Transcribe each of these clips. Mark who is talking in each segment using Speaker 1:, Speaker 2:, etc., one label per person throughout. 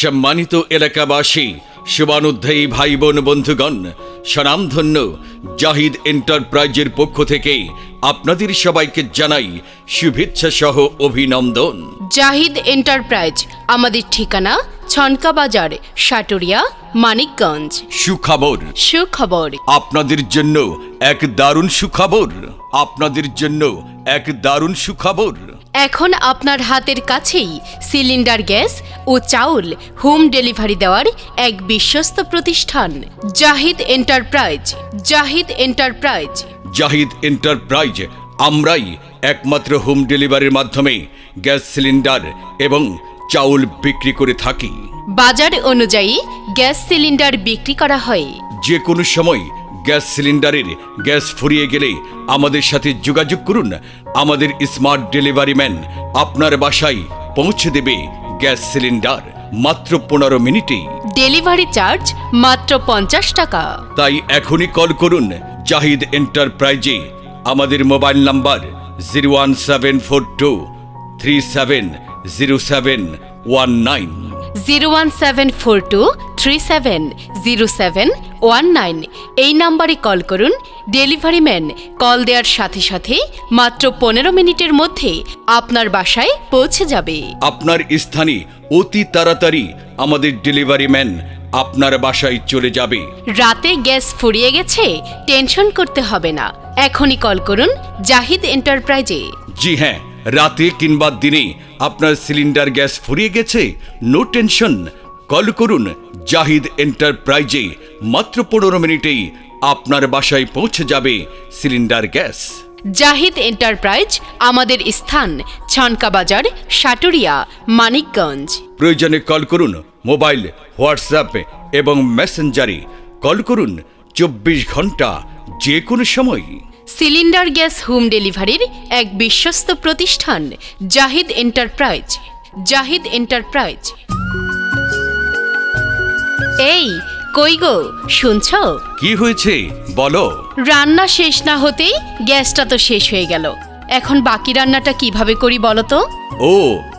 Speaker 1: সম্মানিত এলাকাবাসী, শুভানুধ্যায়ী ভাই বোন বন্ধুগণ স্বনামধন্য জাহিদ এন্টারপ্রাইজের পক্ষ থেকে আপনাদের সবাইকে জানাই শুভেচ্ছা সহ অভিনন্দন।
Speaker 2: জাহিদ এন্টারপ্রাইজ, আমাদের ঠিকানা ছনকা বাজার সাটুরিয়া মানিকগঞ্জ।
Speaker 1: সুখবর।
Speaker 2: সুখবর।
Speaker 1: আপনাদের জন্য এক দারুণ সুখবর। আপনাদের জন্য এক দারুণ সুখবর।
Speaker 2: এখন আপনার হাতের কাছেই সিলিন্ডার গ্যাস ও চাউল হোম ডেলিভারি দেওয়ার এক বিশ্বস্ত প্রতিষ্ঠান। Zahid enterprise Zahid enterprise.
Speaker 1: Zahid enterprise আমরাই একমাত্র হোম ডেলিভারির মাধ্যমে গ্যাস সিলিন্ডার এবং চাউল বিক্রি করে থাকি।
Speaker 2: বাজার অনুযায়ী গ্যাস সিলিন্ডার বিক্রি করা হয়।
Speaker 1: যে কোনো সময় গ্যাস সিলিন্ডারের গ্যাস ফুরিয়ে গেলে আমাদের সাথে যোগাযোগ করুন। আমাদের স্মার্ট ডেলিভারি ম্যান আপনার বাসায় পৌঁছে দেবে গ্যাস সিলিন্ডার মাত্র পনেরো মিনিটেই
Speaker 2: ডেলিভারি চার্জ মাত্র পঞ্চাশ টাকা।
Speaker 1: তাই এখনই কল করুন জাহিদ এন্টারপ্রাইজে। আমাদের mobile number zero one seven four two three seven zero seven one nine
Speaker 2: zero one seven four two three seven zero seven one nine এই নাম্বারে কল করুন। ডেলিভারি ম্যান কল দেওয়ার সাথে সাথে মাত্র পনেরো মিনিটের মধ্যে আপনার বাসায় পৌঁছে যাবে।
Speaker 1: আপনার স্থানে অতি তাড়াতাড়ি আমাদের ডেলিভারি ম্যান আপনার বাসায় চলে যাবে।
Speaker 2: রাতে গ্যাস ফুরিয়ে গেছে টেনশন করতে হবে না। এখনই কল করুন জাহিদ এন্টারপ্রাইজে।
Speaker 1: জি হ্যাঁ রাতে কিংবা দিনে আপনার সিলিন্ডার গ্যাস ফুরিয়ে গেছে? নো টেনশন কল করুন জাহিদ এন্টারপ্রাইজে। মাত্র পনেরো মিনিটেই আপনার বাসায় পৌঁছে যাবে সিলিন্ডার গ্যাস।
Speaker 2: জাহিদ এন্টারপ্রাইজ আমাদের স্থান ছনকা বাজার সাটুরিয়া মানিকগঞ্জ।
Speaker 1: প্রয়োজনে কল করুন মোবাইল হোয়াটসঅ্যাপ এবং মেসেঞ্জারে। কল করুন চব্বিশ ঘণ্টা যে কোনো সময়।
Speaker 2: সিলিন্ডার গ্যাস হোম ডেলিভারির এক বিশ্বস্ত প্রতিষ্ঠান জাহিদ এন্টারপ্রাইজ। জাহিদ এন্টারপ্রাইজ। এই কই গো শুনছ?
Speaker 1: কি হয়েছে? বলো।
Speaker 2: রান্না শেষ না হতেই গ্যাসটা তো শেষ হয়ে গেল। এখন বাকি রান্নাটা কীভাবে করি বলো তো?
Speaker 1: ও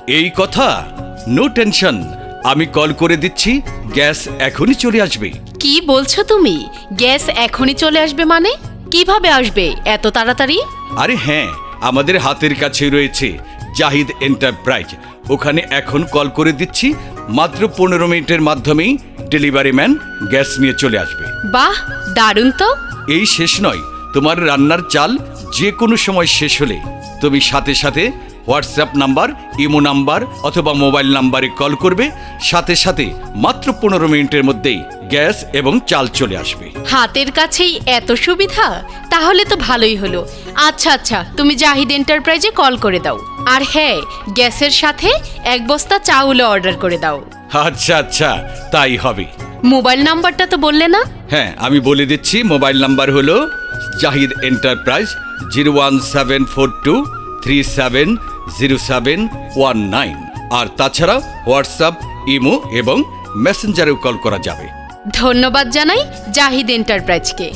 Speaker 1: এই কথা? নো টেনশন আমি কল করে দিচ্ছি গ্যাস এখনই চলে আসবে।
Speaker 2: কি বলছো তুমি? গ্যাস এখনই চলে আসবে মানে? কীভাবে আসবে? এত তাড়াতাড়ি?
Speaker 1: আরে হ্যাঁ আমাদের হাতের কাছে রয়েছে জাহিদ এন্টারপ্রাইজ। ওখানে এখন কল করে দিচ্ছি মাত্র পনেরো মিনিটের মাধ্যমেই ডেলিভারি ম্যান গ্যাস নিয়ে চলে আসবে।
Speaker 2: বাহ দারুণ তো।
Speaker 1: এই শেষ নয় তোমার রান্নার চাল যে কোনো সময় শেষ হলে। তুমি সাথে সাথে হোয়াটসঅ্যাপ নাম্বার ইমো নাম্বার অথবা মোবাইল নাম্বারে কল করবে। সাথে সাথে মাত্র পনেরো মিনিটের মধ্যেই গ্যাস এবং চাল চলে আসবে।
Speaker 2: হাতের কাছেই এত সুবিধা? তাহলে তো ভালোই হলো। আচ্ছা আচ্ছা তুমি জাহিদ এন্টারপ্রাইজে কল করে দাও। আর হ্যাঁ গ্যাসের সাথে এক বস্তা চাউলও অর্ডার করে দাও।
Speaker 1: আচ্ছা আচ্ছা তাই হবে।
Speaker 2: মোবাইল নাম্বারটা তো বললে না?
Speaker 1: হ্যাঁ আমি বলে দিচ্ছি মোবাইল নাম্বার হলো Zahid enterprise zero one seven four two three seven zero seven one nine. আর তাছাড়া হোয়াটসঅ্যাপ, ইমো এবং মেসেঞ্জারেও কল করা যাবে।
Speaker 2: ধন্যবাদ জানাই জাহিদ এন্টারপ্রাইজকে।